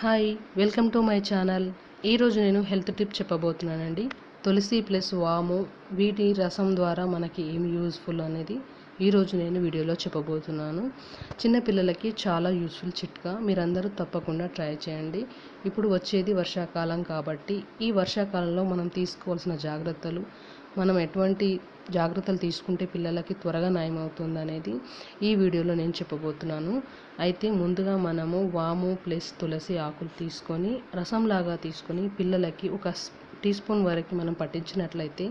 Hi welcome to my channel. ఈరోజు నేను health tip చెప్పబోతున్నానండి. తులసి ప్లస్ వాము వీటి రసం ద్వారా మనకి ఏమి యూజ్ఫుల్ అనేది ఈరోజు నేను వీడియోలో చెప్పబోతున్నాను. చిన్నపిల్లలకి చాలా యూస్ఫుల్ చిట్కా మీరందరూ తప్పకుండా ట్రై చేయండి. ఇప్పుడు వచ్చేది వర్షాకాలం కాబట్టి ఈ వర్షాకాలంలో మనం తీసుకోవాల్సిన జాగ్రత్తలు మనం ఎటువంటి జాగ్రత్తలు తీసుకుంటే పిల్లలకి త్వరగా నయమవుతుంది అనేది ఈ వీడియోలో నేను చెప్పబోతున్నాను. అయితే ముందుగా మనము వాము ప్లస్ తులసి ఆకులు తీసుకొని రసంలాగా తీసుకొని పిల్లలకి ఒక టీ స్పూన్ వరకు మనం పట్టించినట్లయితే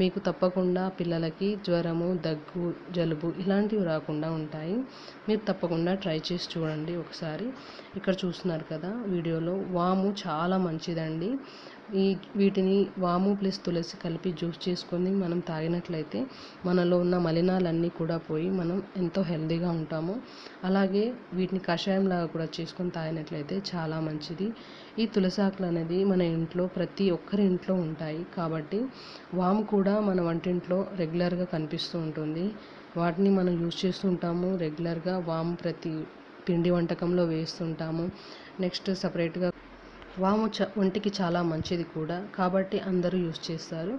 మీకు తప్పకుండా పిల్లలకి జ్వరము దగ్గు జలుబు ఇలాంటివి రాకుండా ఉంటాయి. మీరు తప్పకుండా ట్రై చేసి చూడండి ఒకసారి. ఇక్కడ చూస్తున్నారు కదా వీడియోలో వాము చాలా మంచిదండి. ఈ వీటిని వాము ప్లస్ తులసి కలిపి జ్యూస్ చేసుకొని మనం తాగినట్లయితే మనలో ఉన్న మలినాలన్నీ కూడా పోయి మనం ఎంతో హెల్దీగా ఉంటాము. అలాగే వీటిని కషాయంలాగా కూడా చేసుకొని తాగినట్లయితే చాలా మంచిది. ఈ తులసి ఆకులు అనేది మన ఇంట్లో ప్రతి ఒక్కరి ఇంట్లో ఉంటాయి కాబట్టి వాము కూడా కూడా మన వంటింట్లో రెగ్యులర్గా కనిపిస్తూ ఉంటుంది. వాటిని మనం యూజ్ చేస్తుంటాము. రెగ్యులర్గా వాము ప్రతి పిండి వంటకంలో వేస్తుంటాము. నెక్స్ట్ సపరేట్గా వాము చ ఒంటికి చాలా మంచిది కూడా. కాబట్టి అందరూ యూజ్ చేస్తారు.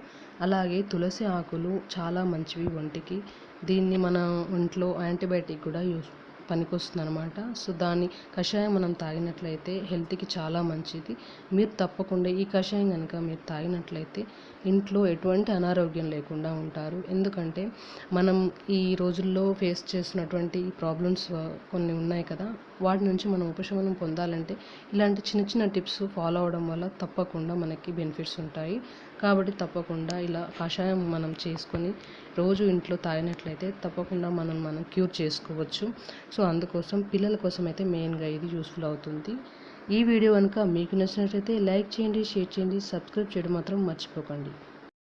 అలాగే తులసి ఆకులు చాలా మంచివి ఒంటికి. దీన్ని మన ఒంట్లో యాంటీబయాటిక్ కూడా యూస్ పనికొస్తుంది అనమాట సో దాన్ని కషాయం మనం తాగినట్లయితే హెల్త్కి చాలా మంచిది. మీరు తప్పకుండా ఈ కషాయం కనుక మీరు తాగినట్లయితే ఇంట్లో ఎటువంటి అనారోగ్యం లేకుండా ఉంటారు. ఎందుకంటే మనం ఈ రోజుల్లో ఫేస్ చేసినటువంటి ప్రాబ్లమ్స్ కొన్ని ఉన్నాయి కదా వాటి నుంచి మనం ఉపశమనం పొందాలంటే ఇలాంటి చిన్న చిన్న టిప్స్ ఫాలో అవడం వల్ల తప్పకుండా మనకి బెనిఫిట్స్ ఉంటాయి. కాబట్టి తప్పకుండా ఇలా కషాయం మనం చేసుకొని రోజు ఇంట్లో తాగినట్లయితే తప్పకుండా మనం మనం క్యూర్ చేసుకోవచ్చు. సో అందుకోసం పిల్లల కోసం అయితే మెయిన్గా ఇది యూస్ఫుల్ అవుతుంది. ఈ వీడియో కనుక మీకు నచ్చినట్లయితే లైక్ చేయండి షేర్ చేయండి సబ్స్క్రైబ్ చేయడం మాత్రం మర్చిపోకండి.